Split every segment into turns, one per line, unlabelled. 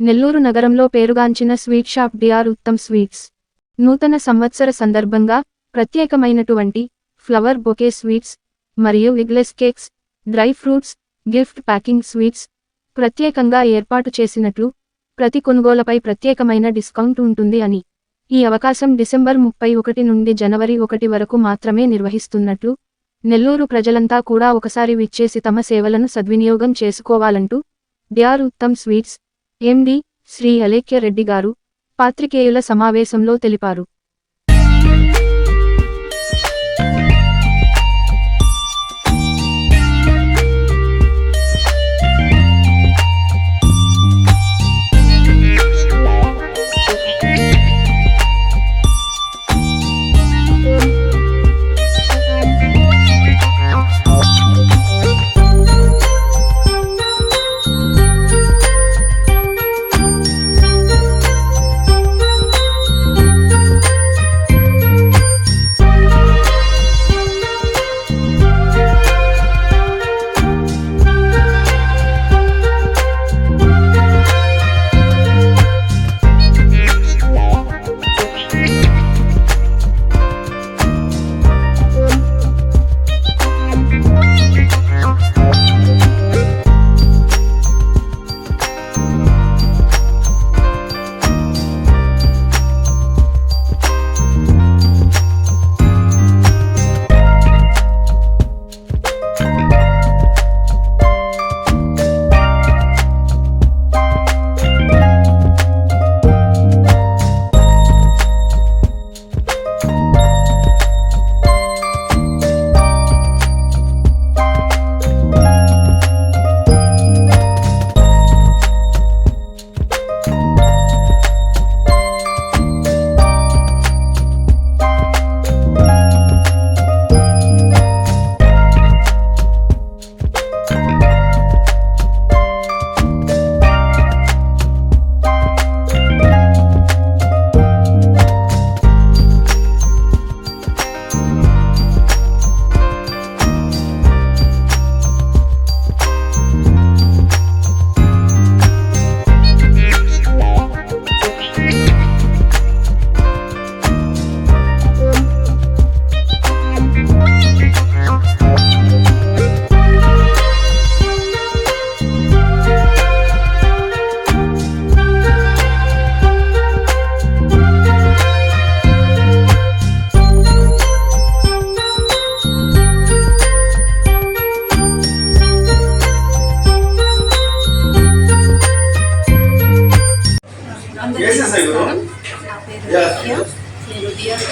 నెల్లూరు నగరంలో పేరుగాంచిన sweet shop DR Uttam sweets. నూతన సంవత్సర సందర్భంగా ప్రత్యేకమైనటువంటి ఫ్లవర్ బొకే స్వీట్స్ మరియు eggless cakes dry fruits gift packing sweets ప్రత్యేకంగా ఏర్పాటు చేసినట్లు ప్రతి కొనుగోలపై ప్రత్యేకమైన డిస్కౌంట్ ఉంటుంది అని ఈ అవకాశం డిసెంబర్ ముప్పై ఒకటి నుండి జనవరి ఒకటి వరకు మాత్రమే నిర్వహిస్తున్నట్లు నెల్లూరు ప్రజలంతా కూడా ఒకసారి విచ్చేసి తమ సేవలను సద్వినియోగం చేసుకోవాలంటూ DR Uttam sweets MD Shri Alekhya Reddy గారు పాత్రికేయుల సమావేశంలో తెలిపారు.
ఇయర్కి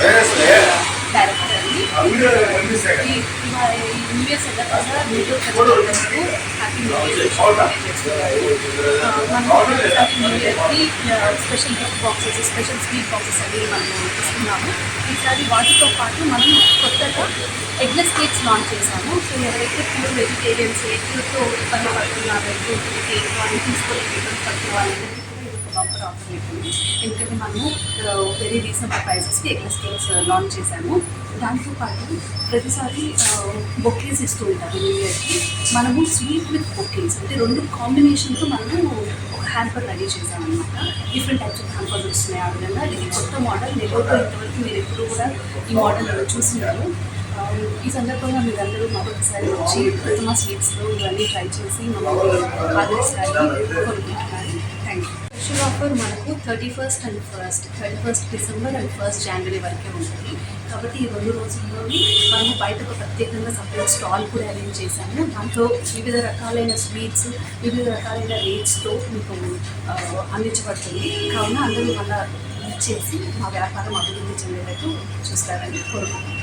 special gift boxes special sweet boxes అవి మనం ఇస్తున్నాము ఈసారి వాటితో పాటు మనం కొత్తగా ఎగ్లెస్ కేక్స్ లాంచ్ చేశాము సో ఎవరైతే ప్యూర్ వెజిటేరియన్స్ ఎగ్తో ఇబ్బంది పడుతున్నారు ఎగ్ కేక్ వాళ్ళు ఇబ్బంది పడుతున్న వాళ్ళందరికీ కూడా ఆఫర్ ఎందుకంటే మనము వెరీ రీజనబుల్ ప్రైసెస్కి ఎగ్లెస్ కేక్స్ లాంచ్ చేశాము. దాంతోపాటు ప్రతిసారి బొకేస్ ఇస్తూ ఉంటారు న్యూ ఇయర్కి మనము స్వీట్ విత్ బొకేస్ అంటే రెండు కాంబినేషన్తో మనము ఒక హ్యాంపర్ రెడీ చేసామన్నమాట డిఫరెంట్ టైప్స్ ఆఫ్ హ్యాంపర్స్ వస్తున్నాయి ఆ విధంగా. ఇది కొత్త మోడల్ నెల్లూరులో ఇంతవరకు మీరు ఎప్పుడు కూడా ఈ మోడల్ చూసినారు. ఈ సందర్భంగా మీరందరూ మరొకసారి వచ్చి ప్రథమ స్వీట్స్లో ఇవన్నీ ట్రై చేసి మమ్మల్ని కొనుక్కుంటున్నారు యాక్చువల్ ఆఫర్ మనకు thirty first and first thirty first December and first January వరకే ఉంటుంది. కాబట్టి ఈ రెండు రోజుల్లోనే మనము బయట ఒక ప్రత్యేకంగా సపరేట్ స్టాల్ కూడా అరేంజ్ చేశాము. దాంట్లో వివిధ రకాలైన స్వీట్స్ వివిధ రకాలైన రేట్స్తో మీకు అందించబడుతుంది. కావున అందరూ మళ్ళీ చేసి మా వ్యాపారం అభివృద్ధి చెందేటట్టు చూస్తారని కోరుకుంటున్నాను